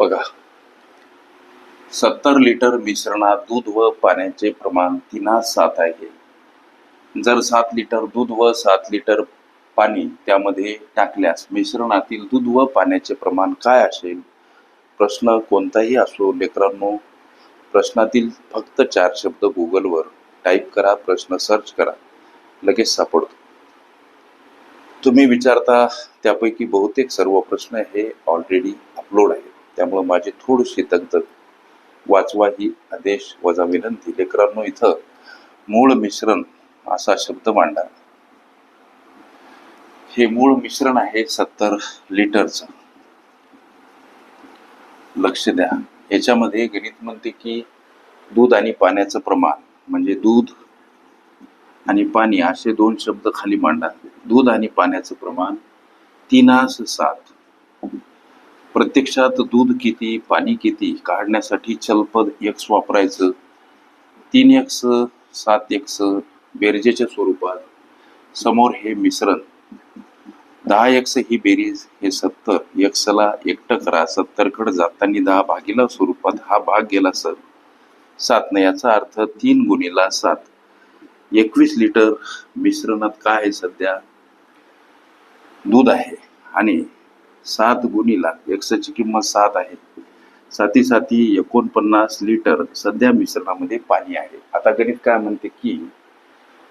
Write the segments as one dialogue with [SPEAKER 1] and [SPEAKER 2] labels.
[SPEAKER 1] बघा. सत्तर लिटर मिश्रणात दूध व पाण्याचे प्रमाण तिनास सात आहे. जर सात लिटर दूध व सात लिटर पाणी त्यामध्ये टाकल्यास मिश्रणातील दूध व पाण्याचे प्रमाण काय असेल? प्रश्न कोणताही असो लेकरांनो प्रश्नातील फक्त चार शब्द गुगलवर टाईप करा प्रश्न सर्च करा. लगेच सापडतो. तुम्ही विचारता त्यापैकी बहुतेक सर्व प्रश्न हे ऑलरेडी अपलोड आहेत. त्यामुळे माझी थोडीशी दगदग वाचवा ही आदेश वजा विनंती. लेकरांनो इथं मूळ मिश्रण असा शब्द मांडा. हे मूळ मिश्रण आहे सत्तर लिटरचं. लक्ष द्या. याच्यामध्ये गणित म्हणते की दूध आणि पाण्याचं प्रमाण म्हणजे दूध आणि पाणी असे दोन शब्द खाली मांडा. दूध आणि पाण्याचं प्रमाण तीनास सात. प्रत्यक्षात दूध किती पाणी किती काढण्यासाठी चलपद एक्स वापरायचं. तीन एक्स सात एक्स बेरजेच्या स्वरूपात. समोर हे मिश्रण. दहा एक्स ही बेरीज हे सत्तर. एक्सला एकटं करा सत्तरकडे जाताना दहा भागीला स्वरूपात हा भाग गेला सर. सात न याचा अर्थ तीन गुणीला सात. एकवीस लिटर मिश्रणात काय आहे सध्या? दूध आहे आणि सात गुणीला एक्सची किंमत सात आहे. साती साती एकोणपन्नास लिटर सध्या मिश्रणामध्ये पाणी आहे. आता गणित काय म्हणते की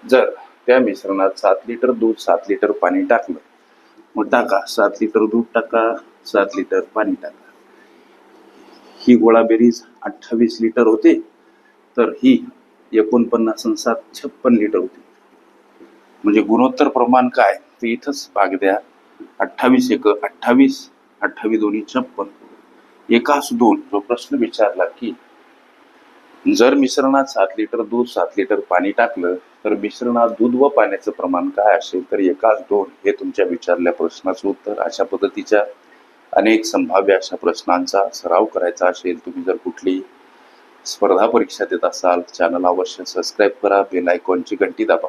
[SPEAKER 1] जर त्या मिश्रणात सात लिटर दूध सात लिटर पाणी टाकलं मग टाका. सात लिटर दूध टाका सात लिटर पाणी टाका. ही गोळाबेरीज अठ्ठावीस लिटर होते तर ही एकोणपन्नास आणि सात छप्पन लिटर होते. म्हणजे गुणोत्तर प्रमाण काय? ते इथंच भाग द्या. अठ्ठावीस एक अठ्ठावीस अठ्ठावीस दोन्ही छप्पन. एकास दोन जो प्रश्न विचारला की जर मिश्रणात सात लिटर दूध सात लिटर पाणी टाकलं तर मिश्रणात दूध व पाण्याचं प्रमाण काय असेल? तर एकाच दोन हे तुमच्या विचारल्या प्रश्नाचं उत्तर अशा पद्धतीच्या अनेक संभाव्य अशा प्रश्नांचा सराव करायचा असेल तुम्ही जर कुठली स्पर्धा परीक्षा देत असाल चॅनल अवश्य सबस्क्राईब करा बेल आयकॉनची घंटी दाबा.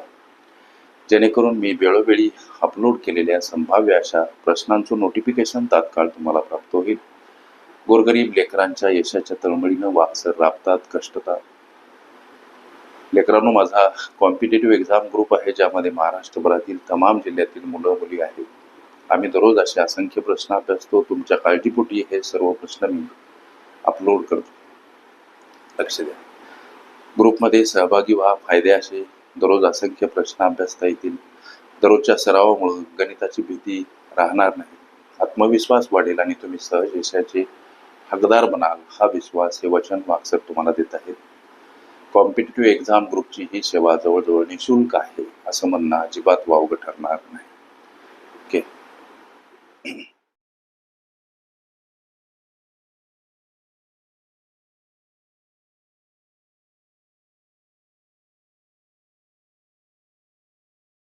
[SPEAKER 1] जेणेकरून मी वेळोवेळी अपलोड केलेल्या संभाव्य अशा प्रश्नांचं नोटिफिकेशन तात्काळ तुम्हाला प्राप्त होईल. गोरगरीब लेकरांच्या यशाच्या तळमळीनं वाक्सर राबतात कष्टतात. लेकरांनो माझा कॉम्पिटेटिव्ह एक्झाम ग्रुप आहे ज्यामध्ये महाराष्ट्रभरातील तमाम जिल्ह्यातील मुलं मुली आहेत. आम्ही दररोज असे असंख्य प्रश्न अभ्यासतो तुमच्या काळजीपोटी हे सर्व प्रश्न मी अपलोड करतो. लक्ष द्या. ग्रुपमध्ये सहभागी व्हा फायदे असे दररोज असंख्य प्रश्न अभ्यासता येतील. दररोजच्या सरावामुळं गणिताची भीती राहणार नाही. आत्मविश्वास वाढेल आणि तुम्ही सहज यशाचे हकदार बनाल हा विश्वास हे वचन वाक्सर तुम्हाला देत आहेत कॉम्पिटेटिव्ह एक्झाम ग्रुपची ही सेवा जवळजवळ निशुल्क आहे असं म्हणणं अजिबात वावगं ठरणार नाही. ओके.